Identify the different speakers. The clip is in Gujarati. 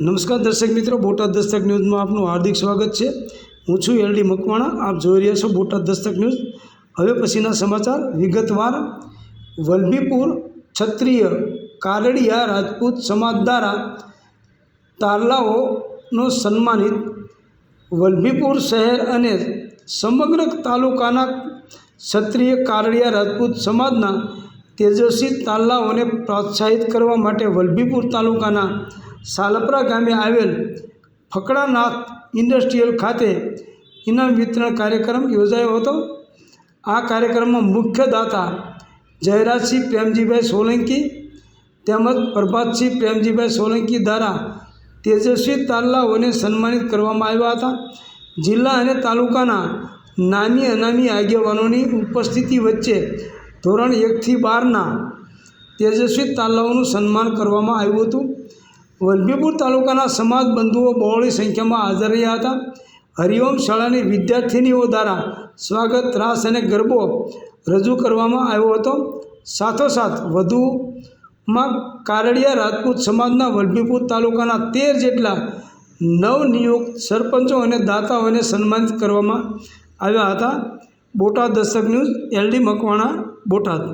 Speaker 1: નમસ્કાર દર્શક મિત્રો, બોટાદ દસ્તક ન્યૂઝમાં આપનું હાર્દિક સ્વાગત છે. હું છું એલડી મકવાણા, આપ જોઈ રહ્યા છો બોટાદ દસ્તક ન્યૂઝ. હવે પછીના સમાચાર, વિગતવાર. વલભીપુર, ક્ષત્રિય, કારડિયા, રાજપૂત સમાજ દ્વારા તારલાઓનો સન્માનિત. વલભીપુર શહેર અને સમગ્ર તાલુકાના ક્ષત્રિય, કારડિયા, રાજપૂત સમાજના તેજસ્વી તારલાઓને પ્રોત્સાહિત કરવા માટે વલભીપુર તાલુકાના સાલપરા ગામે આવેલ ફકડાનાથ ઇન્ડસ્ટ્રીયલ ખાતે ઇનામ વિતરણ કાર્યક્રમ યોજાયો હતો. આ કાર્યક્રમમાં મુખ્ય દાતા જયરાજસિંહ પ્રેમજીભાઈ સોલંકી તેમજ પ્રભાતસિંહ પ્રેમજીભાઈ સોલંકી દ્વારા તેજસ્વી તાલલાઓને સન્માનિત કરવામાં આવ્યા હતા. જિલ્લા અને તાલુકાના નામી અનામી આગેવાનોની ઉપસ્થિતિ વચ્ચે ધોરણ એકથી બારના તેજસ્વી તાલલાઓનું સન્માન કરવામાં આવ્યું હતું. વલભીપુર તાલુકાના સમાજ બંધુઓ બહોળી સંખ્યામાં હાજર રહ્યા હતા. હરિઓમ શાળાની વિદ્યાર્થિનીઓ દ્વારા સ્વાગત રાસ અને ગરબો રજૂ કરવામાં આવ્યો હતો. સાથોસાથ વધુમાં કારડિયા રાજપૂત સમાજના વલભીપુર તાલુકાના તેર જેટલા નવનિયુક્ત સરપંચો અને દાતાઓને સન્માનિત કરવામાં આવ્યા હતા. Botad Dastak news, LD Makwana, Botad.